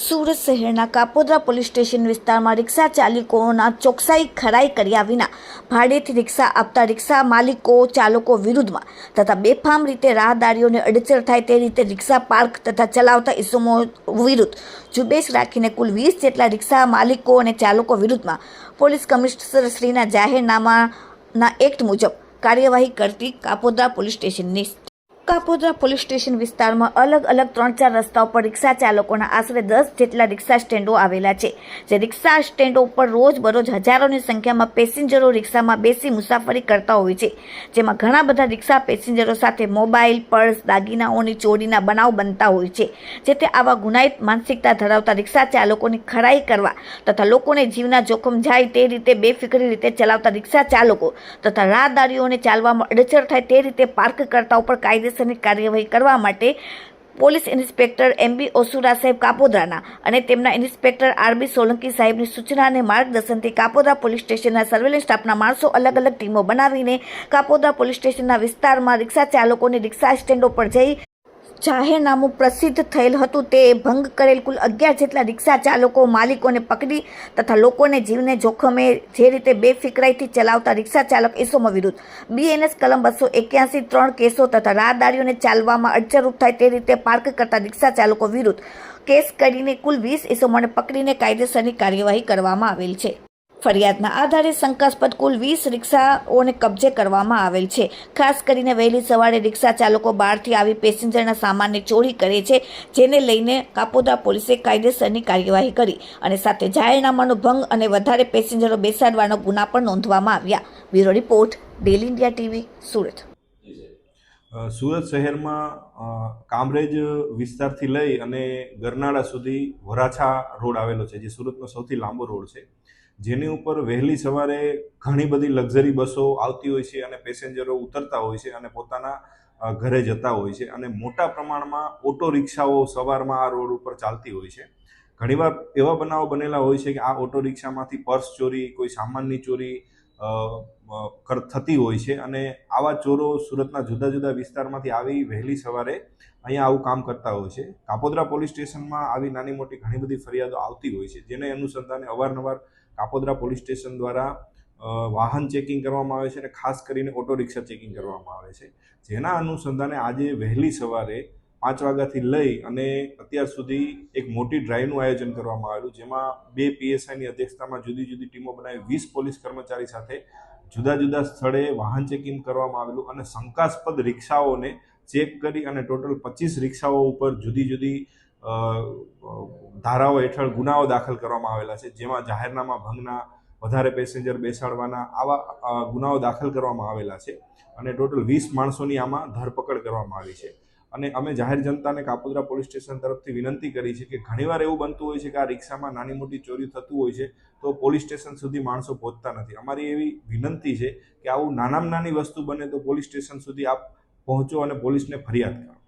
સુરત શહેરના Kapodra police station વિસ્તારમાં રિક્ષા ચાલકોના ચોકસાઈ ખરાઈ કર્યા વિના ભાડેથી રિક્ષા આપતા રિક્ષા માલિકો ચાલકો વિરુદ્ધમાં તથા બેફામ રીતે રાહદારીઓને અડચણ થાય તે રીતે રિક્ષા પાર્ક તથા ચલાવતા ઇસમો વિરુદ્ધ ઝુંબેશ રાખીને કુલ વીસ જેટલા રિક્ષા માલિકો અને ચાલકો વિરુદ્ધમાં પોલીસ કમિશનર શ્રીના જાહેરનામાના એક્ટ મુજબ કાર્યવાહી કરતી કાપોદ્રા પોલીસ સ્ટેશનની કાપોદ્રા પોલીસ સ્ટેશન વિસ્તારમાં અલગ અલગ ત્રણ ચાર રસ્તાઓ પર રિક્ષા ચાલકોના આશરે દસ જેટલા રિક્ષા સ્ટેન્ડો આવેલા છે. જે રિક્ષા સ્ટેન્ડો ઉપર રોજ બરોજ હજારોની સંખ્યામાં પેસેન્જરો રિક્ષામાં બેસી મુસાફરી કરતા હોય છે. જેમાં ઘણા બધા રિક્ષા પેસેન્જરો સાથે મોબાઈલ, પર્સ, દાગીનાઓની ચોરીના બનાવ બનતા હોય છે. જેથી આવા ગુનાહિત માનસિકતા ધરાવતા રિક્ષા ચાલકોની ખરાઈ કરવા તથા લોકોને જીવના જોખમ જાય તે રીતે બેફિકરી રીતે ચલાવતા રિક્ષા ચાલકો તથા રાહદારીઓને ચાલવામાં અડચર થાય તે રીતે પાર્ક કરતા ઉપર કાયદેસરની કાર્યવાહી કરવા માટે પોલીસ ઇન્સ્પેક્ટર એમ બી ઓસુરા સાહેબ કાપોદ્રાના અને તેમના ઇન્સ્પેક્ટર આર બી સોલંકી સાહેબની સૂચના અને માર્ગદર્શનથી કાપોદ્રા પોલીસ સ્ટેશનના સર્વેલન્સ સ્ટાફના માણસો અલગ અલગ ટીમો બનાવીને કાપોદ્રા પોલીસ સ્ટેશનના વિસ્તારમાં રિક્ષા ચાલકોને રિક્ષા સ્ટેન્ડો પર જઈ જાહેરનામું પ્રસિદ્ધ થયેલ હતું. તે ભંગ કરેલ કુલ અગિયાર જેટલા રિક્ષા ચાલકો માલિકોને પકડી તથા લોકોને જીવને જોખમે જે રીતે બેફિકરાઈથી ચલાવતા રિક્ષા ચાલક ઇસમો વિરુદ્ધ બીએનએસ કલમ બસો એક્યાસી ત્રણ કેસો તથા રાહદારીઓને ચાલવામાં અડચરૂપ થાય તે રીતે પાર્ક કરતા રિક્ષા ચાલકો વિરુદ્ધ. કેસ કરીને કુલ વીસ ઇસમોને પકડીને કાયદેસરની કાર્યવાહી કરવામાં આવેલ છે. ફરિયાદના આધારે શંકાસ્પદ કુલ વીસ રિક્ષાઓને કબજે કરવામાં આવેલ છે. ખાસ કરીને વહેલી સવારે રિક્ષા ચાલકો બહારથી આવી પેસેન્જરના સામાનની ચોરી કરે છે, જેને લઈને કાપોદા પોલીસે કાયદેસરની કાર્યવાહી કરી અને સાથે જાહેરનામાનો ભંગ અને વધારે પેસેન્જરો બેસાડવાનો ગુના પણ નોંધવામાં આવ્યા. Bureau report daily India TV, Surat. Surat શહેરમાં કામરેજ વિસ્તારથી લઈ અને ગરનાળા સુધી વરાછા રોડ આવેલો છે, જે સુરતનો સૌથી લાંબો રોડ છે. જેની ઉપર વહેલી સવારે ઘણી બધી લક્ઝરી બસો આવતી હોય છે અને પેસેન્જરો ઉતરતા હોય છે અને પોતાના ઘરે જતા હોય છે અને મોટા પ્રમાણમાં ઓટો રિક્ષાઓ સવારમાં આ રોડ ઉપર ચાલતી હોય છે. ઘણીવાર એવા બનાવો બનેલા હોય છે કે આ ઓટો રિક્ષામાંથી પર્સ ચોરી, કોઈ સામાનની ચોરી થતી હોય છે અને આવા ચોરો સુરતના જુદા જુદા વિસ્તારમાંથી આવી વહેલી સવારે અહીંયા આવું કામ કરતા હોય છે. કાપોદ્રા પોલીસ સ્ટેશનમાં આવી નાની મોટી ઘણી બધી ફરિયાદો આવતી હોય છે, જેને અનુસંધાને અવારનવાર કાપોદ્રા પોલીસ સ્ટેશન દ્વારા વાહન ચેકિંગ કરવામાં આવે છે અને ખાસ કરીને ઓટો રિક્ષા ચેકિંગ કરવામાં આવે છે. જેના અનુસંધાને આજે વહેલી સવારે પાંચ વાગ્યાથી લઈ અને અત્યાર સુધી એક મોટી ડ્રાઈવનું આયોજન કરવામાં આવેલું, જેમાં બે પીએસઆઈની અધ્યક્ષતામાં જુદી જુદી ટીમો બનાવી વીસ પોલીસ કર્મચારી સાથે જુદા જુદા સ્થળે વાહન ચેકિંગ કરવામાં આવેલું અને શંકાસ્પદ રિક્ષાઓને ચેક કરી અને ટોટલ પચીસ રિક્ષાઓ ઉપર જુદી જુદી ધારાઓ હેઠળ ગુનાઓ દાખલ કરવામાં આવેલા છે. જેમાં જાહેરનામા ભંગના, વધારે પેસેન્જર બેસાડવાના આવા ગુનાઓ દાખલ કરવામાં આવેલા છે અને ટોટલ વીસ માણસોની આમાં ધરપકડ કરવામાં આવી છે. અને અમે જાહેર જનતાને કાપોદ્રા પોલીસ સ્ટેશન તરફથી વિનંતી કરી છે કે ઘણીવાર એવું બનતું હોય છે કે આ રિક્ષામાં નાની મોટી ચોરી થતું હોય છે તો પોલીસ સ્ટેશન સુધી માણસો પહોંચતા નથી. અમારી એવી વિનંતી છે કે આવું નાનામાં નાની વસ્તુ બને તો પોલીસ સ્ટેશન સુધી આપ પહોંચો અને પોલીસને ફરિયાદ કરો.